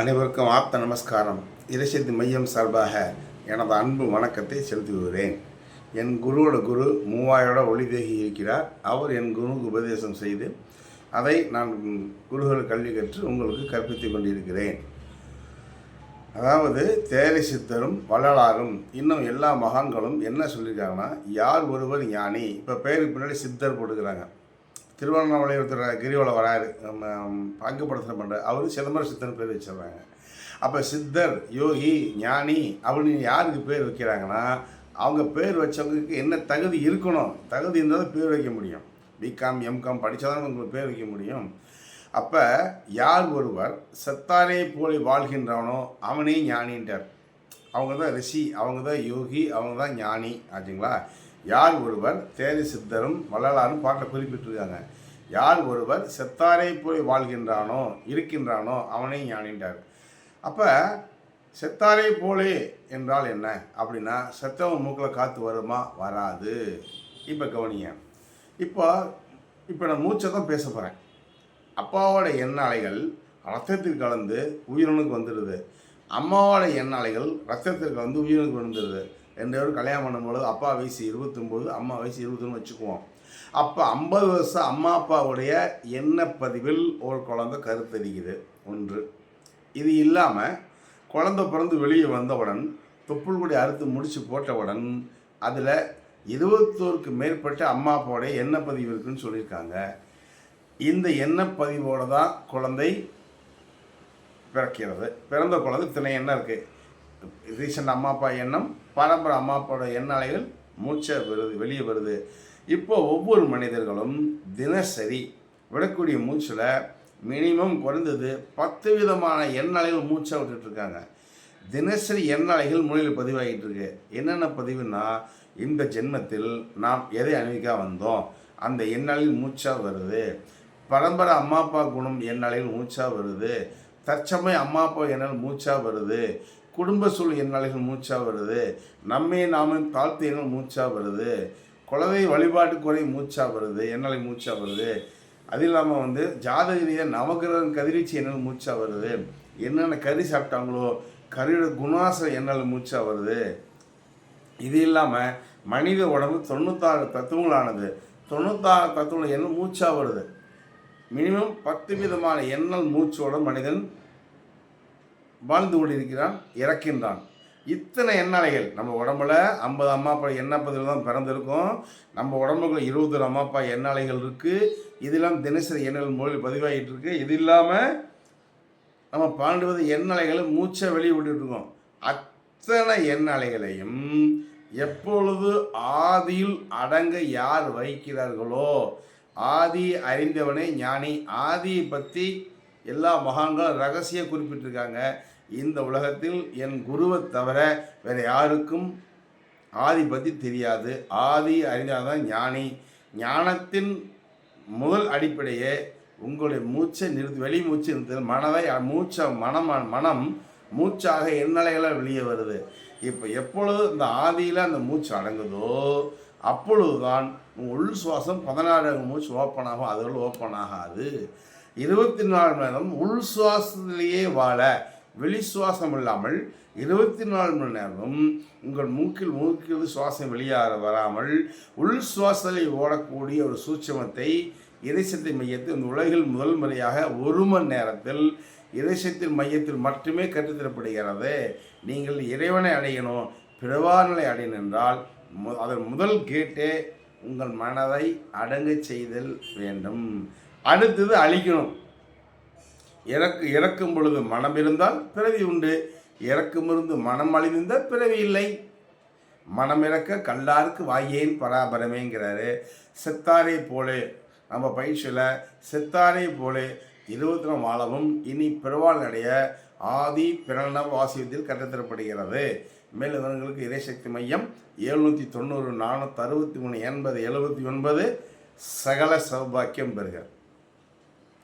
அனைவருக்கும் ஆப்த நமஸ்காரம். இறைசக்தி மையம் சார்பாக எனது அன்பு வணக்கத்தை செலுத்துகிறேன். என் குருவோட குரு மூவாயோட ஒளிதேகி இருக்கிறார். அவர் என் குருவுக்கு உபதேசம் செய்து அதை நான் குருகள் கல்வி கற்று உங்களுக்கு கற்பித்து கொண்டிருக்கிறேன். அதாவது தேரை சித்தரும் வள்ளலாரும் இன்னும் எல்லா மகான்களும் என்ன சொல்லியிருக்காங்கன்னா யார் ஒருவர் ஞானி? இப்போ பேருக்கு பின்னாடி சித்தர் போட்டுக்கிறாங்க. திருவண்ணாமலை ஒருத்தர் கிரிவலம் வராரு. நம்ம பங்குப்படுத்தல் பண்ணுற அவரு சிதம்பர சித்தர் பேர் வச்சிடுறாங்க அப்போ சித்தர் யோகி ஞானி அப்படின்னு யாருக்கு பேர் வைக்கிறாங்கன்னா அவங்க பேர் வச்சவங்களுக்கு என்ன தகுதி இருக்கணும்? தகுதி இருந்தால் தான் பேர் வைக்க முடியும். பிகாம் எம்காம் படித்தாதான் உங்களுக்கு பேர் வைக்க முடியும். அப்போ யார் ஒருவர் செத்தாரே போல வாழ்கின்றவனோ அவனே ஞானின்றார். அவங்க தான் ரிஷி அவங்க தான் யோகி அவங்க தான் ஞானி ஆச்சுங்களா? யார் ஒருவர் தேரி சித்தரும் வள்ளலாரும் பாட்டில் குறிப்பிட்டிருக்காங்க. யார் ஒருவர் செத்தாரை போய் வாழ்கின்றானோ இருக்கின்றானோ அவனே ஞானின்றார். அப்போ செத்தாரை போலே என்றால் என்ன? அப்படின்னா செத்தவன் மூக்கில் காற்று வருமா? வராது. இப்போ கவனிங்க. இப்போ இப்போ நான் மூச்சை தான் பேச போகிறேன் அப்பாவோட எண்ணாலைகள் ரத்தத்தில் கலந்து உயிரணுக்கு வந்துடுது. அம்மாவோட எண்ண அலைகள் ரத்தத்தில் கலந்து உயிரணுக்கு வந்துடுது. ரெண்டு பேரும் கல்யாணம் பண்ணும்பொழுது அப்பா வயசு இருபத்தொம்போது அம்மா வயசு இருபத்தொன்று வச்சுக்குவோம். அப்போ ஐம்பது வருஷம் அம்மா அப்பாவுடைய எண்ணெய் பதிவில் ஒரு குழந்தை கருத்தரிக்குது. ஒன்று. இது இல்லாமல் குழந்தை பிறந்து வெளியே வந்தவுடன் தொப்புள் கொடி அறுத்து முடித்து போட்டவுடன் அதில் இருபத்தோருக்கு மேற்பட்ட அம்மா அப்பாவுடைய எண்ணெய் பதிவு இருக்குன்னு சொல்லியிருக்காங்க. இந்த எண்ணெய் பதிவோடு தான் குழந்தை பிறக்கிறது. பிறந்த குழந்தை திணை எண்ணம் இருக்குது ரீசெண்ட் அம்மா அப்பா எண்ணம் பரம்பரை அம்மா அப்பாவோட எண்ணாலைகள் மூச்சை வருது வெளியே வருது. இப்போ ஒவ்வொரு மனிதர்களும் தினசரி விடக்கூடிய மூச்சில் மினிமம் குறைந்தது பத்து விதமான எண்ணலைகள் மூச்சை விட்டுட்ருக்காங்க. தினசரி எண்ணலைகள் மூலையில் பதிவாகிட்டு இருக்கு. என்னென்ன பதிவுனா இந்த ஜென்மத்தில் நாம் எதை அணிவிக்க வந்தோம்? அந்த எண்ணலையில் மூச்சாக வருது. பரம்பரை அம்மா அப்பா குணம் எண்ணலையில் மூச்சாக வருது. தற்சமயம் அம்மா அப்பா எண்ணல் மூச்சாக வருது. குடும்ப சூழல் என்னாலைகள் மூச்சாக வருது. நம்மை நாம தாழ்த்து மூச்சாக வருது. குலவை வழிபாட்டு குறை மூச்சாக வருது. என்னாலை மூச்சாக வருது. அது இல்லாமல் வந்து ஜாதக ரீதியாக நவகிரகம் கதிர்வீச்சு என்னால் மூச்சாக வருது. என்னென்ன கறி சாப்பிட்டாங்களோ கறியோட குணாசம் என்னால் மூச்சாக வருது. இது இல்லாமல் மனித உடம்பு தொண்ணூத்தாறு தத்துவங்களானது. தொண்ணூத்தாறு தத்துவங்கள் என்ன மூச்சாக வருது. மினிமம் பத்து விதமான எண்ணல் மூச்சோட மனிதன் வாழ்ந்து கொண்டிருக்கிறான் இறக்கின்றான். இத்தனை எண்ணலைகள். நம்ம உடம்புல ஐம்பது அம்மா அப்பா எண்ணெய் பதில் தான் பிறந்திருக்கோம். நம்ம உடம்புக்குள்ள இருபது அம்மா அப்பா எண்ணலைகள் இருக்குது இதெல்லாம் தினசரி எண்ணல் மொழியில் பதிவாகிட்டு இருக்கு. இது இல்லாமல் நம்ம பாண்டுவது எண்ணலைகளை மூச்சை வெளியே விட்டுருக்கோம் அத்தனை எண்ணலைகளையும் எப்பொழுது ஆதியில் அடங்க யார் வைக்கிறார்களோ ஆதி அறிந்தவனே ஞானி. ஆதியை பற்றி எல்லா மகான்களும் ரகசிய குறிப்பிட்டிருக்காங்க. இந்த உலகத்தில் என் குருவை தவிர வேறு யாருக்கும் ஆதி பற்றி தெரியாது. ஆதி அறிந்தால்தான் ஞானி. ஞானத்தின் முதல் அடிப்படையே உங்களுடைய மூச்சை நிறுத்தி வெளி மூச்சு நிறுத்தல் மனதை மூச்சை மனம் மனம் மூச்சாக எண்ணலைகளாக வெளியே வருது. இப்போ எப்பொழுது இந்த ஆதியில் அந்த மூச்சு அடங்குதோ அப்பொழுது தான் உள் சுவாசம் பதினாறு மூச்சு ஓப்பன் ஆகும். அதோடு ஓப்பன் ஆகாது. இருபத்தி நாலு மணி நேரம் உள் சுவாசத்திலேயே வாழ வெளி சுவாசம் இல்லாமல் இருபத்தி நாலு மணி நேரமும் உங்கள் மூக்கில் மூக்கில் சுவாசம் வெளியாக வராமல் உள் சுவாசலை ஓடக்கூடிய ஒரு சூட்சமத்தை இறைசத்தை மையத்தில் இந்த உலகில் முதல் முறையாக ஒரு மணி நேரத்தில் இறைசத்தின் மையத்தில் மட்டுமே கற்றுத்தரப்படுகிறது. நீங்கள் இறைவனை அடையணும் பிறவாநிலை அடையணும் என்றால் அதன் முதல் கேட்டே உங்கள் மனதை அடங்க செய்தல் வேண்டும். அடுத்தது அழிக்கணும். இறக்கு இறக்கும் பொழுது மனம் இருந்தால் பிறவி உண்டு. இறக்குமிருந்து மனம் அழிந்திருந்தால் பிறவி இல்லை. மனம் இறக்க கல்லாருக்கு வாயேன் பராபரமேங்கிறாரு. செத்தாரே போலே நம்ம பயிற்சியில் செத்தாரே போலே இருபத்தி நாலு வாழவும் இனி பிறவாள் அடைய ஆதி பிரணவ வாசியத்தில் கட்டத்தரப்படுகிறது மேலும் இவர்களுக்கு இறைசக்தி மையம் எழுநூற்றி தொண்ணூறு நானூற்றி அறுபத்தி மூணு எண்பது எழுபத்தி ஒன்பது சகல சௌபாக்கியம் பெறுகிறார்